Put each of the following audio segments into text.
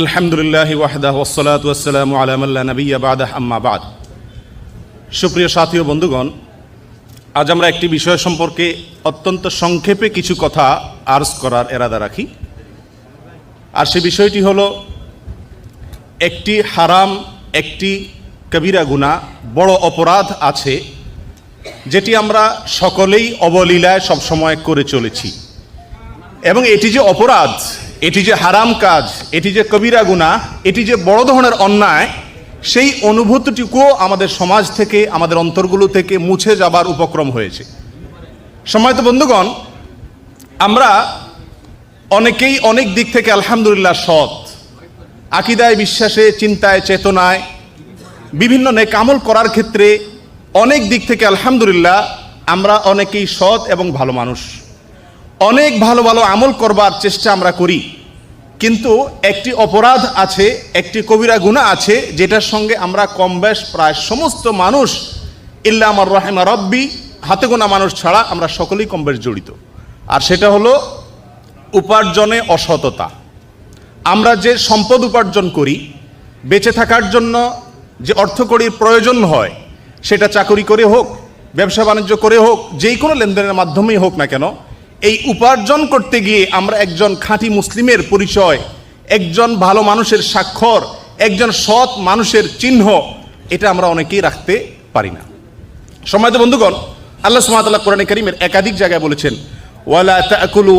আলহামদুলিল্লাহ ওয়াহদাহ ওসলাত ওয়াসালাম আলামাল্লা নবী বাদাহ, আম্মা বাদ। সুপ্রিয় সাথী ও বন্ধুগণ, আজ আমরা একটি বিষয় সম্পর্কে অত্যন্ত সংক্ষেপে কিছু কথা আর্জ করার এরাদা রাখি। আর সে বিষয়টি হল, একটি হারাম, একটি কবিরা গুণা বড় অপরাধ আছে, যেটি আমরা সকলেই অবলীলায় সবসময় করে চলেছি। এবং এটি যে অপরাধ এটি যে হারাম কাজ, এটি যে কবিরা গুণা এটি যে বড় ধরনের অন্যায়, সেই অনুভূতিটুকুও আমাদের সমাজ থেকে, আমাদের অন্তরগুলো থেকে মুছে যাবার উপক্রম হয়েছে। সময়ত বন্ধুগণ, আমরা অনেকেই অনেক দিক থেকে আলহামদুলিল্লাহ সৎ। আকিদায় বিশ্বাসে, চিন্তায়, চেতনায়, বিভিন্ন নেক আমল করার ক্ষেত্রে অনেক দিক থেকে আলহামদুলিল্লাহ আমরা অনেকেই সৎ এবং ভালো মানুষ। অনেক ভালো ভালো আমল করবার চেষ্টা আমরা করি। কিন্তু একটি অপরাধ আছে, একটি কবিরা গুণা আছে, যেটার সঙ্গে আমরা কম বেশ প্রায় সমস্ত মানুষ, ইল্লা আমার রহেমা রব্বি, হাতে গোনা মানুষ ছাড়া আমরা সকলেই কম বেশ জড়িত। আর সেটা হলো উপার্জনে অসততা। আমরা যে সম্পদ উপার্জন করি, বেঁচে থাকার জন্য যে অর্থকড়ির প্রয়োজন হয়, সেটা চাকরি করে হোক, ব্যবসা বাণিজ্য করে হোক, যেই কোনো লেনদেনের মাধ্যমেই হোক না কেন এই উপার্জন করতে গিয়ে আমরা একজন খাঁটি মুসলিমের পরিচয়, একজন ভালো মানুষের স্বাক্ষর, একজন সৎ মানুষের চিহ্ন, এটা আমরা অনেকেই রাখতে পারি না। সময়ত বন্ধুগণ, আল্লাহ সুবহানাহু কোরআন করিমের একাধিক জায়গায় বলেছেন, ওয়ালা তাকুলু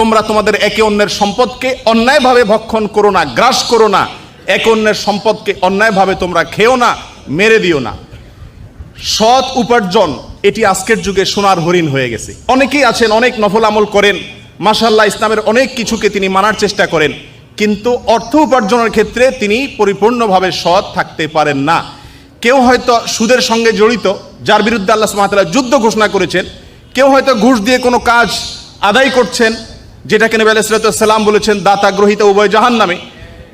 তোমরা তোমাদের একে অন্যের সম্পদকে অন্যায়ভাবে ভক্ষণ করো না, গ্রাস করো না। একে অন্যের সম্পদকে অন্যায়ভাবে তোমরা খেও না, মেরে দিও না। সৎ উপার্জন, এটি আজকের যুগে সোনার হরিণ হয়ে গেছে। অনেকেই আছেন, অনেক নফল আমল করেন। মাশাল্লাহ ইসলামের অনেক কিছুকে তিনি মানার চেষ্টা করেন। কিন্তু অর্থ উপার্জনের ক্ষেত্রে তিনি পরিপূর্ণভাবে সৎ থাকতে পারেন না। কেউ হয়তো সুদের সঙ্গে জড়িত, যার বিরুদ্ধে আল্লাহ সুমাতালা যুদ্ধ ঘোষণা করেছেন। কেউ হয়তো ঘুষ দিয়ে কোনো কাজ আদায় করছেন, যেটাকে নবী আলাইসালাম বলেছেন, দাতা গ্রহিত উভয় জাহান নামে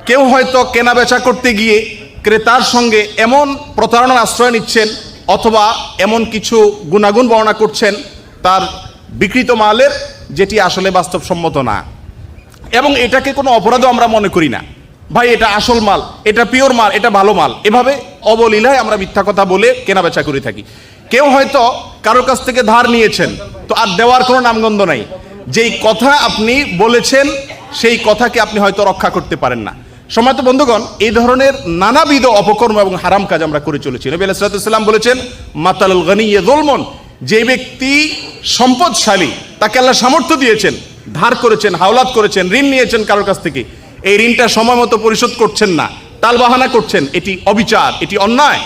কেউ হয়তো কেনা বেচা করতে গিয়ে ক্রেতার সঙ্গে এমন প্রতারণার আশ্রয় নিচ্ছেন অথবা এমন কিছু গুণাগুণ বর্ণনা করছেন তার বিকৃত মালের, যেটি আসলে বাস্তবসম্মত না। এবং এটাকে কোনো অপরাধও আমরা মনে করি না। ভাই, এটা আসল মাল, এটা পিওর মাল, এটা ভালো মাল। এভাবে অবলীলায় আমরা মিথ্যা কথা বলে কেনা বেচা করে থাকি। কেউ হয়তো কারোর কাছ থেকে ধার নিয়েছেন, তো আর দেওয়ার কোনো নামগন্ধ নাই। যেই কথা আপনি বলেছেন, সেই কথাকে আপনি হয়তো রক্ষা করতে পারেন না। সময়ত বন্ধুগণ, এই ধরনের নানাবিধ অপকর্ম এবং হারাম কাজ আমরা করে চলেছি। নবী আলাইসালাম বলেছেন, মাতাল গনি দোলমন যে ব্যক্তি সম্পদশালী, তাকে আল্লাহ সামর্থ্য দিয়েছেন, ধার করেছেন, হাওলাত করেছেন, ঋণ নিয়েছেন কারোর কাছ থেকে, এই ঋণটা সময় মতো পরিশোধ করছেন না টালবাহানা করছেন, এটি অবিচার, এটি অন্যায়।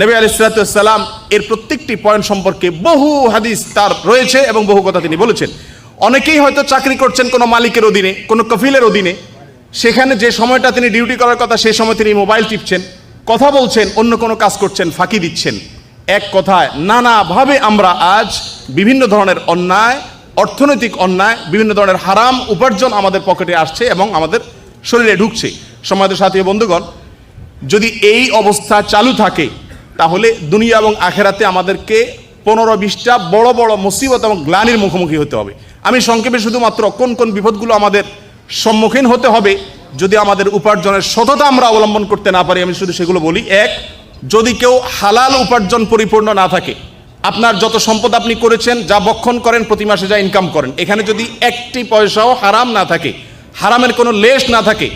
নবী আলাইসালাম এর প্রত্যেকটি পয়েন্ট সম্পর্কে বহু হাদিস তার রয়েছে এবং বহু কথা তিনি বলেছেন। অনেকেই হয়তো চাকরি করছেন কোনো মালিকের অধীনে, কোনো কফিলের অধীনে সেখানে যে সময়টা তিনি ডিউটি করার কথা সেই সময় তিনি মোবাইল টিপছেন, কথা বলছেন, অন্য কোনো কাজ করছেন, ফাঁকি দিচ্ছেন। এক কথায়, নানাভাবে আমরা আজ বিভিন্ন ধরনের অন্যায়, অর্থনৈতিক অন্যায়, বিভিন্ন ধরনের হারাম উপার্জন আমাদের পকেটে আসছে এবং আমাদের শরীরে ঢুকছে। সমাজের সাথী বন্ধুগণ, যদি এই অবস্থা চালু থাকে, তাহলে দুনিয়া এবং আখেরাতে আমাদেরকে পনেরো বিশটা বড় বড় মুসিবত এবং গ্লানির মুখোমুখি হতে হবে। আমি সংক্ষেপে শুধুমাত্র কোন কোন বিপদগুলো আমাদের সম্মুখীন হতে হবে যদি আমাদের উপার্জনের সততা আমরা অবলম্বন করতে না পারি, আমি শুধু সেগুলো বলি। এক, যদি কেউ হালাল উপার্জন পরিপূর্ণ না থাকে, আপনার যত সম্পদ আপনি করেছেন, যা বক্ষণ করেন, প্রতি মাসে যা ইনকাম করেন, এখানে যদি একটি পয়সাও হারাম না থাকে, হারামের কোনো লেশ না থাকে,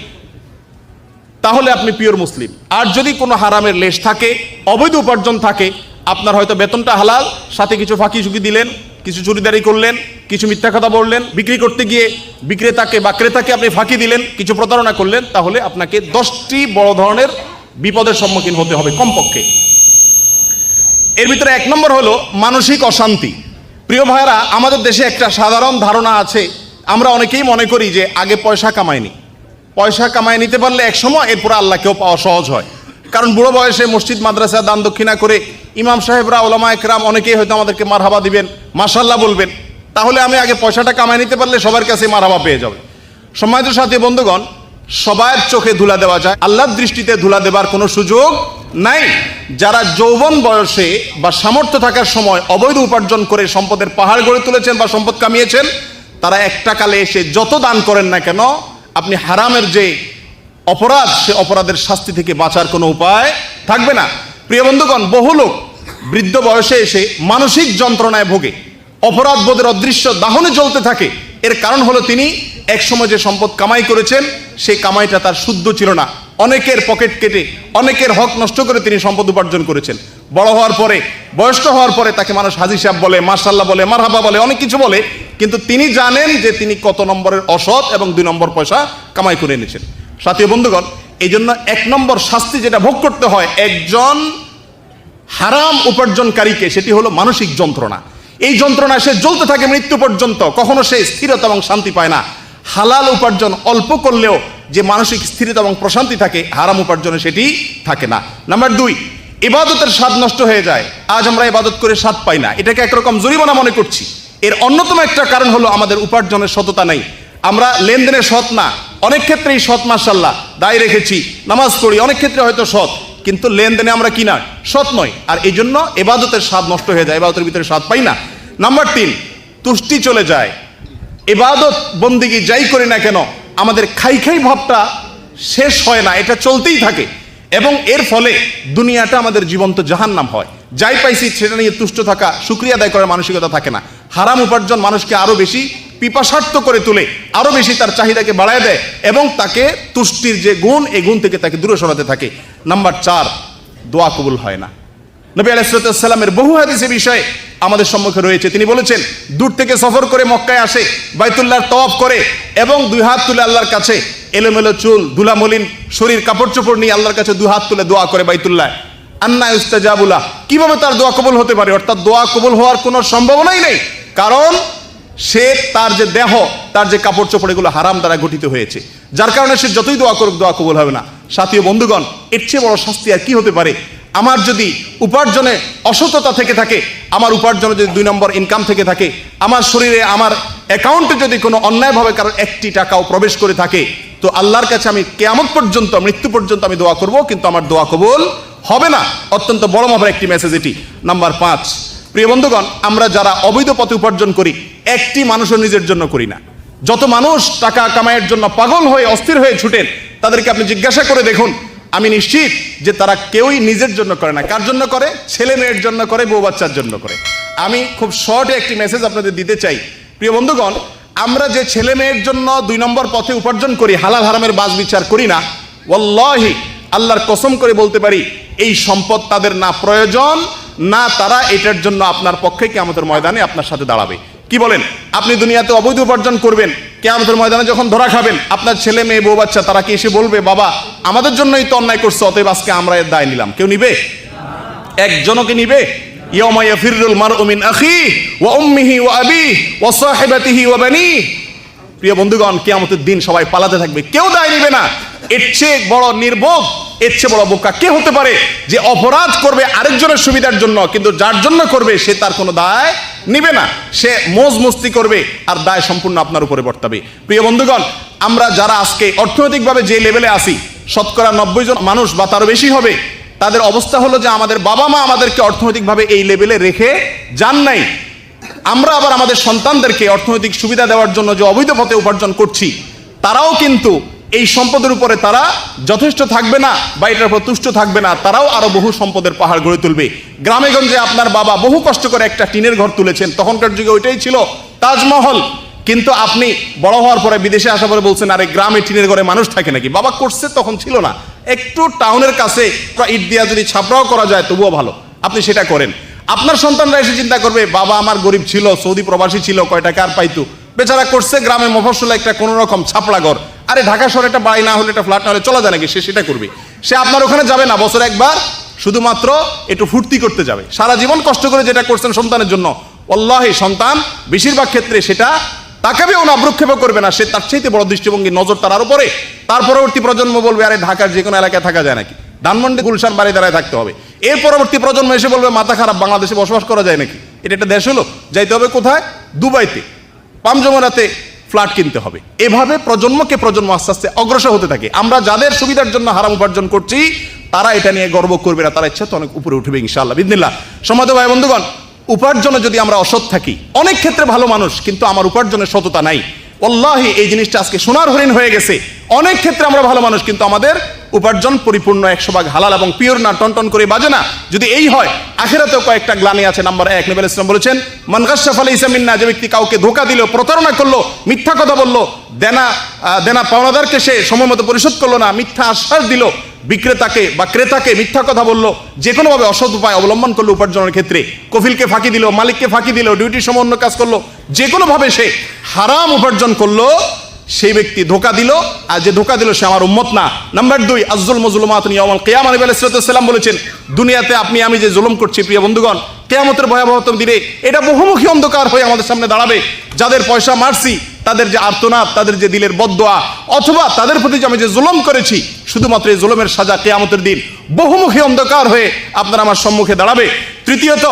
তাহলে আপনি পিওর মুসলিম। আর যদি কোনো হারামের লেশ থাকে, অবৈধ উপার্জন থাকে, আপনার হয়তো বেতনটা হালাল, সাথে কিছু ফাঁকি ঝুঁকি দিলেন কিছু চুরিদারি করলেন, কিছু মিথ্যা কথা বললেন, বিক্রি করতে গিয়ে বিক্রেতাকে বা ক্রেতাকে আপনি ফাঁকি দিলেন, কিছু প্রতারণা করলেন, তাহলে আপনাকে দশটি বড় ধরনের বিপদের সম্মুখীন হতে হবে কমপক্ষে। এর ভিতরে এক নম্বর হলো মানসিক অশান্তি। প্রিয় ভাইরা আমাদের দেশে একটা সাধারণ ধারণা আছে, আমরা অনেকেই মনে করি যে আগে পয়সা কামায়নি পয়সা কামায় নিতে পারলে এক সময় এরপরে আল্লাহকেও পাওয়া সহজ হয়। কারণ বুড়ো বয়সে মসজিদ, মাদ্রাসা, দান দক্ষিণা করে ইমাম সাহেবরা ওলামা একরাম অনেকেই হয়তো আমাদেরকে মারহাবা দিবেন মাসাল্লাহ বলবেন। তাহলে আমি আগে পয়সাটা কামায় নিতে পারলে সবার কাছে মারহাবা পেয়ে যাবে। সম্মানিত সাথী, বন্ধুগণ সবার চোখে ধুলা দেওয়া যায়, আল্লাহর দৃষ্টিতে ধুলা দেবার কোনো সুযোগ নাই। যারা যৌবন বয়সে বা সামর্থ্য থাকার সময় অবৈধ উপার্জন করে সম্পদের পাহাড় গড়ে তুলেছেন বা সম্পদ কামিয়েছেন, তারা একটা কালে এসে যত দান করেন না কেন, আপনি হারামের যে অপরাধ, সে অপরাধের শাস্তি থেকে বাঁচার কোনো উপায় থাকবে না। প্রিয় বন্ধুগণ, বহু লোক বৃদ্ধ বয়সে এসে মানসিক যন্ত্রণায় ভোগে। অপরাধ বোধের অদৃশ্য দাহনে জ্বলতে থাকে। এর কারণ হলো তিনি একসময় যে সম্পদ কামাই করেছেন সেই কামাইটা তার শুদ্ধ ছিল না। অনেকের পকেট কেটে, অনেকের হক নষ্ট করে তিনি সম্পদ উপার্জন করেছেন। বড় হওয়ার পরে, বয়স্ক হওয়ার পরে তাকে মানুষ হাজি সাহেব বলে মার্শাল্লাহ বলে, মারহাবা বলে, অনেক কিছু বলে। কিন্তু তিনি জানেন যে তিনি কত নম্বরের অসৎ এবং দুই নম্বর পয়সা কামাই করে এনেছেন। সাথী বন্ধুগণ এই জন্য এক নম্বর শাস্তি যেটা ভোগ করতে হয় একজন হারাম উপার্জনকারীকে, সেটি হলো মানসিক যন্ত্রণা। এই যন্ত্রণা সে জ্বলতে থাকে মৃত্যু পর্যন্ত, কখনো সে স্থিরতা এবং শান্তি পায় না। হালাল উপার্জন অল্প করলেও যে মানসিক স্থিরতা এবং প্রশান্তি থাকে, হারাম উপার্জনে সেটি থাকে না। নাম্বার দুই, ইবাদতের স্বাদ নষ্ট হয়ে যায়। আজ আমরা ইবাদত করে স্বাদ পাই না। এটাকে একরকম জরিমানা মনে করছি। এর অন্যতম একটা কারণ হলো আমাদের উপার্জনের সততা নেই। আমরা লেনদেনে সৎ না। অনেক ক্ষেত্রেই সৎ মার্শাল্লাহ দায় রেখেছি, নামাজ পড়ি, অনেক ক্ষেত্রে হয়তো সৎ, কিন্তু লেনদেনে আমরা কি না, সৎ নয় আর এই জন্য এবাদতের স্বাদ নষ্ট হয়ে যায়, এবাদতের ভিতরে স্বাদ পাই না। নাম্বার তিন, তুষ্টি চলে যায়। এবাদত বন্দিগি যাই করি না কেন, আমাদের খাই খাই ভাবটা শেষ হয় না, এটা চলতেই থাকে। এবং এর ফলে দুনিয়াটা আমাদের জীবন্ত জাহান্নাম হয়। যাই পাইছি, সেটা নিয়ে তুষ্ট থাকা সুক্রিয়া আদায় করার মানসিকতা থাকে না। হারাম উপার্জন মানুষকে আরও বেশি পিপাসার্থ করে তুলে আরও বেশি তার চাহিদাকে বাড়ায় দেয় এবং তাকে তুষ্টির যে গুণ, এই গুণ থেকে তাকে দূরে সরাতে থাকে। নাম্বার চার, দোয়া কবুল হয় না। নবী আলাইসালামের বহু হাদিসে বিষয়ে আমাদের সম্মুখে রয়েছে। তিনি বলেছেন, দূর থেকে সফর করে মক্কায় আসে, বাইতুল্লাহর তওয়াফ করে এবং দুই হাত তুলে আল্লাহর কাছে এলোমেলো চুল, ধুলামলিন, শরীর কাপড় চোপড় নিয়ে আল্লাহর কাছে দুই হাত তুলে দোয়া করে বাইতুল্লাহ। আন্না ইস্তাজাবুলা। কীভাবে তার দোয়া কবুল হতে পারে? অর্থাৎ দোয়া কবুল হওয়ার কোনো সম্ভাবনাই নেই। কারণ সে তার যে দেহ, তার যে কাপড় চোপড়, এগুলো হারাম দ্বারা গঠিত হয়েছে। যার কারণে সে যতই দোয়া করুক, দোয়া কবুল হবে না। সাথীয় বন্ধুগণ, এর চেয়ে বড় শাস্তি আর কি হতে পারে? আমার যদি উপার্জনে অসততা থেকে থাকে, আমার উপার্জনে যদি দুই নম্বর ইনকাম থেকে থাকে, আমার শরীরে, আমার অ্যাকাউন্টে যদি কোনো অন্যায়ভাবে কারণ একটি টাকাও প্রবেশ করে থাকে, তো আল্লাহর কাছে আমি কেয়ামত পর্যন্ত, মৃত্যু পর্যন্ত আমি দোয়া করব, কিন্তু আমার দোয়া কবুল হবে না। অত্যন্ত বড় মাপের একটি মেসেজ এটি। নাম্বার পাঁচ প্রিয় বন্ধুগণ, আমরা যারা অবৈধ পথে উপার্জন করি, একটি মানুষও নিজের জন্য করি না। যত মানুষ টাকা কামাইয়ের জন্য পাগল হয়ে, অস্থির হয়ে ছুটেন, তাদেরকে আপনি জিজ্ঞাসা করে দেখুন। আমি নিশ্চিত যে তারা কেউই নিজের জন্য করে না। কার জন্য করে? ছেলে মেয়ের জন্য করে, বউ বাচ্চার জন্য করে। আমি খুব শর্টে একটি মেসেজ আপনাদের দিতে চাই। প্রিয় বন্ধুগণ, আমরা যে ছেলে মেয়ের জন্য দুই নম্বর পথে উপার্জন করি, হালাল হারামের বাজ বিচার করি না, ওয়াল্লাহি, আল্লাহর কসম করে বলতে পারি, এই সম্পদ তাদের না প্রয়োজন না, তারা এটার জন্য আপনার পক্ষে কেমতের ময়দানে আপনার সাথে দাঁড়াবে। কি বলেন? আপনি দুনিয়াতে অবৈধ উপার্জন করবেন কেমতের ময়দানে যখন ধরা খাবেন, আপনার ছেলে, মেয়ে, বউ, বাচ্চা, তারা কি এসে বলবে, বাবা, আমাদের জন্যই তো অন্যায় করছে, অতএব আজকে আমরা এর দায় নিলাম। কেউ নিবে? একজনকে নিবে? মিন আখি ওয়া প্রিয় বন্ধুগণ, কিয়ামতের দিন সবাই পালাতে থাকবে। কেউ দায় নিবে না। এর চেয়ে বড় নির্বোধ, এর চেয়ে বড় বোকা কে হতে পারে যে অপরাধ করবে আরেকজনের সুবিধার জন্য, কিন্তু যার জন্য করবে সে তার কোনো দায় নিবে না। সে মোজ মস্তি করবে আর দায় সম্পূর্ণ আপনার উপরে বর্তাবে। প্রিয় বন্ধুগণ, আমরা যারা আজকে অর্থনৈতিকভাবে যে লেভেলে আসি শতকরা নব্বই জন মানুষ বা তারও বেশি হবে, তাদের অবস্থা হলো যে আমাদের বাবা মা আমাদেরকে অর্থনৈতিকভাবে এই লেভেলে রেখে যান নাই। আমরা আবার আমাদের সন্তানদেরকে অর্থনৈতিক সুবিধা দেওয়ার জন্য যে অবৈধ পথে উপার্জন করছি, তারাও কিন্তু এই সম্পদের উপরে তারা যথেষ্ট থাকবে না বা এটার উপর তুষ্ট থাকবে না, তারাও আরও বহু সম্পদের পাহাড় গড়ে তুলবে। গ্রামে গঞ্জে আপনার বাবা বহু কষ্ট করে একটা টিনের ঘর তুলেছেন, তখনকার যুগে ওইটাই ছিল তাজমহল। কিন্তু আপনি বড় হওয়ার পরে বিদেশে আসা পরে বলছেন, আরে, গ্রামে টিনের ঘরে মানুষ থাকে নাকি? বাবা করছে তখন ছিল না। একটু টাউনের কাছে ইট দিয়া যদি ছাপড়াও করা যায়, তবুও ভালো। আপনি সেটা করেন। আপনার সন্তানরা এসে চিন্তা করবে, বাবা আমার গরিব ছিল, সৌদি প্রবাসী ছিল, কয় টাকা আর পাইতো? বেচারা করছে গ্রামে মফসলে একটা কোনো রকম ছাপড়া ঘর আরে ঢাকা শহরে একটা বাড়ি না হলে, একটা ফ্ল্যাট না হলে চলা যায় নাকি? সে সেটা করবে। সে আপনার ওখানে যাবে না, বছর একবার শুধুমাত্র একটু ফুর্তি করতে যাবে। সারা জীবন কষ্ট করে যেটা করছেন সন্তানের জন্য অল্লাহি সন্তান বেশিরভাগ ক্ষেত্রে সেটা তাকাবেও না আব্রক্ষেপও করবে না। সে তার চাইতে বড় দৃষ্টিভঙ্গি নজর তার আরও পরে তার পরবর্তী প্রজন্ম বলবে, আরে ঢাকার যে কোনো এলাকায় থাকা যায় নাকি? ধানমন্ডি গুলশান বাড়ি দাঁড়ায় থাকতে হবে। এর পরবর্তী প্রজন্ম এসে বলবে, মাথা খারাপ, বাংলাদেশে বসবাস করা যায় নাকি? এটা একটা দেশ হলো, যাইতে হবে কোথায়? দুবাইতে। পামজমরাতে ফ্ল্যাট কিনতে হবে। এভাবে প্রজন্মকে প্রজন্ম আস্তে আস্তে অগ্রসর হতে থাকে। আমরা যাদের সুবিধার জন্য হারাম উপার্জন করছি, তারা এটা নিয়ে গর্ব করবে না। তারা ইচ্ছা তো অনেক উপরে উঠবে ইনশাল্লাহ বিদিনিল্লা সমাজ ভাই বন্ধুগণ, উপার্জনে যদি আমরা অসৎ থাকি, অনেক ক্ষেত্রে ভালো মানুষ, কিন্তু আমার উপার্জনের সততা নাই। অল্লাহি এই জিনিসটা আজকে সোনার হরিণ হয়ে গেছে। অনেক ক্ষেত্রে আমরা ভালো মানুষ, কিন্তু আমাদের উপার্জন পরিপূর্ণ একশো ভাগ হালাল এবং পিওর না টন টন করে বাজে না। যদি এই হয়, আখেরাতেও কয়েকটা গ্লানি আছে, নাম্বার এক, নবী ইসলাম বলেছেন মানগাশাফ আলী ইসলামিন্না যে ব্যক্তি কাউকে ধোকা দিল, প্রতারণা করল, মিথ্যা কথা বলল, দেনা দেনা পাওনাদারকে সে সময় মতো পরিশোধ করল না, মিথ্যা আশ্বাস দিল, বিক্রেতাকে বা ক্রেতাকে মিথ্যা কথা বলল যে কোনোভাবে অসৎ উপায় অবলম্বন করল উপার্জনের ক্ষেত্রে, কফিলকে ফাঁকি দিল, মালিককে ফাঁকি দিল, ডিউটির সময় অন্য কাজ করল যে কোনোভাবে সে হারাম উপার্জন করল সেই ব্যক্তি ধোকা দিল, আর যে ধোকা দিল সে আমার উম্মত না। নাম্বার দুই আজুল মজলুমাত নিয়মল কেয়াম আলী আলাইসালাম বলেছেন, দুনিয়াতে আপনি, আমি যে জুলুম করছি, প্রিয় বন্ধুগণ, কেয়ামতের ভয়াবহতম দিনে এটা বহুমুখী অন্ধকার হয়ে আমাদের সামনে দাঁড়াবে। যাদের পয়সা মারছি, তাদের যে আর্তনাদ, তাদের যে দিলের বদোয়া অথবা তাদের প্রতি যে আমি যে জুলুম করেছি, শুধুমাত্র এই জুলুমের সাজা কেয়ামতের দিন বহুমুখী অন্ধকার হয়ে আপনার আমার সম্মুখে দাঁড়াবে। তৃতীয়ত,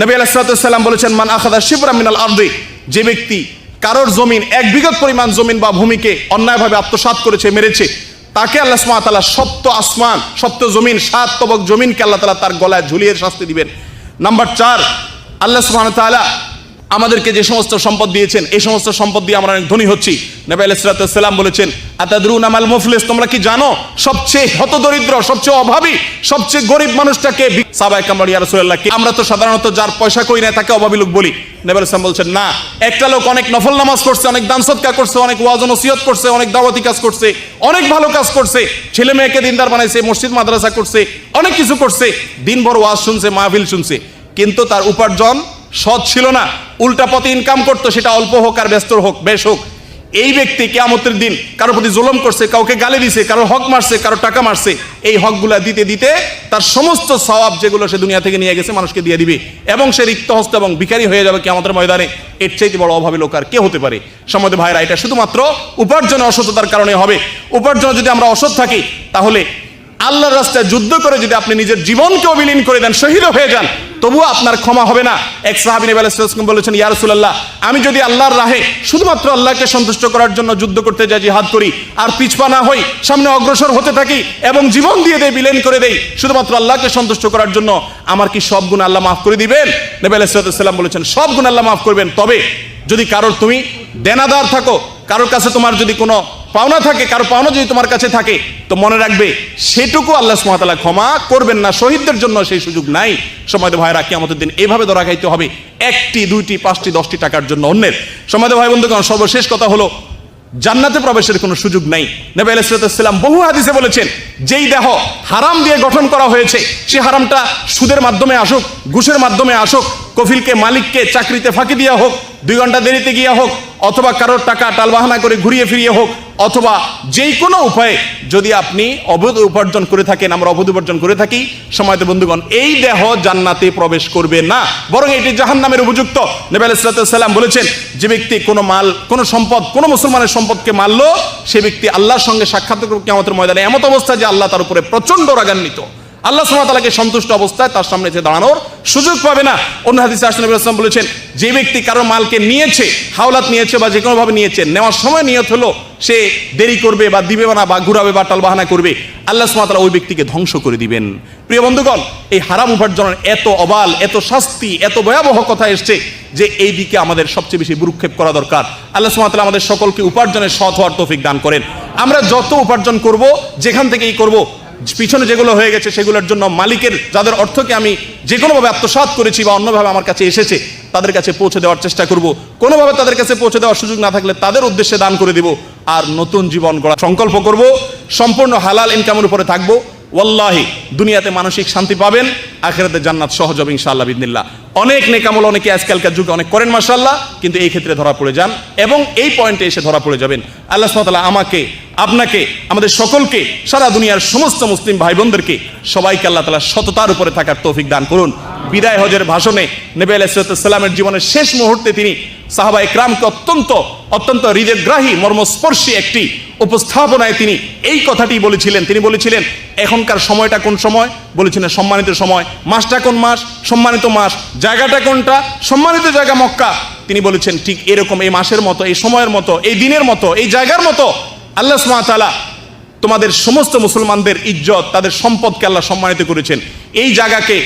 নবী আলাইসালাম বলেছেন, মান আখাদা শিবরা মিনাল আর্দি যে ব্যক্তি কারোর জমিন, এক বিগত পরিমাণ জমিন বা ভূমিকে অন্যায়ভাবে আত্মসাত করেছে, মেরেছে, তাকে আল্লাহ সুমাতালা সপ্ত আসমান, সপ্ত জমিন, সাত তবক জমিনকে আল্লাহ তালা তার গলায় ঝুলিয়ে শাস্তি দিবেন। নাম্বার চার, আল্লাহ তাআলা আমাদেরকে যে সমস্ত সম্পদ দিয়েছেন, এই সমস্ত সম্পদ দিয়ে আমরা অনেক ধনী হচ্ছি। নবী আলাইসালাম বলেছেন, আতাদরুন আমাল মুফলিস? তোমরা কি জানো? সবচেয়ে হতদরিদ্র, সবচেয়ে অভাবী, সবচেয়ে গরিব মানুষটাকে সাবাই কামড় ইয়া রাসূলুল্লাহ, কি আমরা তো সাধারণত যার পয়সা কই না, তাকে অভাবী লোক বলি। নবী আলাইসালাম বলছেন, না, একটা লোক অনেক নফল নামাজ করছে অনেক দান সদকা করছে, অনেক ওয়াজ ও নসিহত করছে, অনেক দাওয়াতি কাজ করছে, অনেক ভালো কাজ করছে, ছেলে মেয়েকে দিনদার বানাইছে, মসজিদ, মাদ্রাসা করছে, অনেক কিছু করছে, দিনভর ওয়াজ শুনছে, মাহফিল শুনছে, কিন্তু তার উপার্জন সৎ ছিল না, উল্টা পথে ইনকাম করতো, সেটা অল্প হোক আর ব্যস্ত হোক, বেশ হোক। এই ব্যক্তি কেয়ামতের দিন কারও প্রতি জুলুম করছে, কাউকে গালি দিছে কারও হক মারছে কারও টাকা মারছে, এই হকগুলা দিতে দিতে তার সমস্ত সওয়াব যেগুলো সে দুনিয়া থেকে নিয়ে গেছে মানুষকে দিয়ে দিবে। এবং সে রিক্ত হস্ত এবং ভিখারি হয়ে যাবে কেয়ামতের ময়দানে। এর চাইতে বড় অভাবী লোক আর কে হতে পারে? সমাজে ভাইরা, এটা শুধুমাত্র উপার্জনে অসততার কারণে হবে। উপার্জনে যদি আমরা অসৎ থাকি, তাহলে আল্লাহর রাস্তায় যুদ্ধ করে যদি আপনি নিজের জীবনকে অবিলীন করে দেন শহীদ হয়ে যান, তবুও আপনার ক্ষমা হবে না। এক সাহাবি নবী বলেছেন, ইয়া রাসূলুল্লাহ, আমি যদি আল্লাহর রাহে শুধুমাত্র আল্লাহকে সন্তুষ্ট করার জন্য যুদ্ধ করতে যাই, জিহাদ করি, আর পিছপা না হই, সামনে অগ্রসর হতে থাকি এবং জীবন দিয়ে দেই, বিলীন করে দেই, শুধুমাত্র আল্লাহকে সন্তুষ্ট করার জন্য আমার কি সব গুণ আল্লাহ মাফ করে দিবেন? নবী আলাইহিস সালাম বলেছেন, সব গুণ আল্লাহ মাফ করবেন, তবে যদি কারোর তুমি দেনাদার থাকো, কারোর কাছে তোমার যদি কোনো পাওনা থাকে, কারও পাওনা যদি তোমার কাছে থাকে, তো মনে রাখবে, সেটুকু আল্লাহ সুমাতালা ক্ষমা করবেন না, শহীদদের জন্য সেই সুযোগ নাই। সময় ভাইরা আমাদের দিন এভাবে ধরা খাইতে হবে, একটি, দুইটি, পাঁচটি, দশটি টাকার জন্য অন্যের। সময় ভাই বন্ধুগণ, সর্বশেষ কথা হলো, জান্নাতে প্রবেশের কোনো সুযোগ নাই। নবী আলাইসালাম বহু হাদিসে বলেছেন, যেই দেহ হারাম দিয়ে গঠন করা হয়েছে, সে হারামটা সুদের মাধ্যমে আসুক, ঘুষের মাধ্যমে আসুক, কফিলকে, মালিককে চাকরিতে ফাঁকি দিয়া হোক, দুই ঘণ্টা দেরিতে গিয়া হোক, অথবা কারোর টাকা টালবাহানা করে ঘুরিয়ে ফিরিয়ে হোক অথবা যেই কোনো উপায়ে যদি আপনি অবৈধ উপার্জন করে থাকেন, আমরা অবৈধ উপার্জন করে থাকি, সময়ত বন্ধুগণ, এই দেহ জান্নাতে প্রবেশ করবে না। বরং এটি জাহান নামের উপযুক্ত। নেবে আলাইসালাম বলেছেন, যে ব্যক্তি কোনো মাল, কোনো সম্পদ, কোন মুসলমানের সম্পদকে মারলো, সে ব্যক্তি আল্লাহর সঙ্গে সাক্ষাৎ কেমন ময়দানে। এমত অবস্থা যে আল্লাহ তার উপরে প্রচণ্ড রাগান্বিত। আল্লাহ সুমাতালাকে সন্তুষ্ট অবস্থায় তার সামনে এসে দাঁড়ানোর সুযোগ পাবে না। অন্য হাদিসে আসলে আসলাম বলেছেন, যে ব্যক্তি কারও মালকে নিয়েছে, হাওলাত নিয়েছে বা যে কোনোভাবে নিয়েছে, নেওয়ার সময় নিয়ত হলো সে দেরি করবে বা দিবে না বা ঘুরাবে বা টাল বাহানা করবে। আল্লাহ সুমাতালা ওই ব্যক্তিকে ধ্বংস করে দিবেন। প্রিয় বন্ধুগণ, এই হারাম উপার্জনের এত অবাল, এত শাস্তি, এত ভয়াবহ কথা এসছে যে এই দিকে আমাদের সবচেয়ে বেশি বুরুক্ষেপ করা দরকার। আল্লাহ সুমাতালা আমাদের সকলকে উপার্জনের সৎ হওয়ার তৌফিক দান করেন। আমরা যত উপার্জন করব, যেখান থেকেই করব পিছনে যেগুলো হয়ে গেছে সেগুলোর জন্য মালিকের, যাদের অর্থকে আমি যে কোনোভাবে আত্মসাৎ করেছি বা অন্যভাবে আমার কাছে এসেছে, তাদের কাছে পৌঁছে দেওয়ার চেষ্টা করব। কোনোভাবে তাদের কাছে পৌঁছে দেওয়ার সুযোগ না থাকলে তাদের উদ্দেশ্যে দান করে দিব আর নতুন জীবন গড়া সংকল্প করব। সম্পূর্ণ হালাল ইনকামের উপরে থাকব। ওয়াল্লাহি, দুনিয়াতে মানসিক শান্তি পাবেন, আখেরাতে জান্নাত সহজ হবে ইনশাআল্লাহ বিদিনিল্লাহ অনেক নেকামল, অনেকে আজকালকার যুগে অনেক করেন মার্শাল্লাহ কিন্তু এই ক্ষেত্রে ধরা পড়ে যান এবং এই পয়েন্টে এসে ধরা পড়ে যাবেন। আল্লাহ সাতালা আমাকে আপনাকে, আমাদের সকলকে, সারা দুনিয়ার সমস্ত মুসলিম ভাই বোনদেরকে সবাইকে আল্লাহ তালা সততার উপরে থাকার তৌফিক দান করুন। বিদায় হজের ভাষণে নেবে আলাইসালামের জীবনের শেষ মুহূর্তে তিনি সাহাবা ইকরামকে অত্যন্ত অত্যন্ত হৃদয়গ্রাহী, মর্মস্পর্শী একটি উপস্থাপনায় তিনি এই কথাটি বলেছিলেন। তিনি বলেছিলেন, এখনকার সময়টা কোন সময়? বলেছিলেন, সম্মানিত সময়। মাসটা কোন মাস? সম্মানিত মাস। জায়গাটা কোনটা? সম্মানিত জায়গা মক্কা। তিনি বলেছেন, ঠিক এরকম এই মাসের মতো, এই সময়ের মতো, এই দিনের মতো, এই জায়গার মতো আল্লাহ সুমাতালা তোমাদের সমস্ত মুসলমানদের ইজ্জত, তাদের সম্পদকে আল্লাহ সম্মানিত করেছেন। এই জায়গাকে,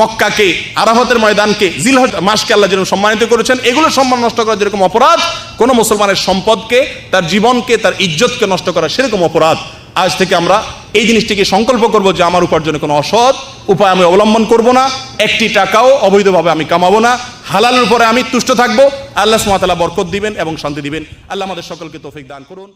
মক্কাকে, আরাফাতের ময়দানকে, জিলহজ মাসকে আল্লাহ যেরকম সম্মানিত করেছেন এগুলো সম্মান নষ্ট করা যেরকম অপরাধ, কোনো মুসলমানের সম্পদকে, তার জীবনকে, তার ইজ্জতকে নষ্ট করা সেরকম অপরাধ। আজ থেকে আমরা এই জিনিসটিকে সংকল্প করব যে আমার উপার্জনে কোনো অসৎ উপায় আমি অবলম্বন করব না, একটি টাকাও অবৈধভাবে আমি কামাবো না, হালালের উপরে আমি তুষ্ট থাকব। আল্লাহ সুমাতালা বরকত দিবেন এবং শান্তি দিবেন। আল্লাহ আমাদের সকলকে তৌফিক দান করুন।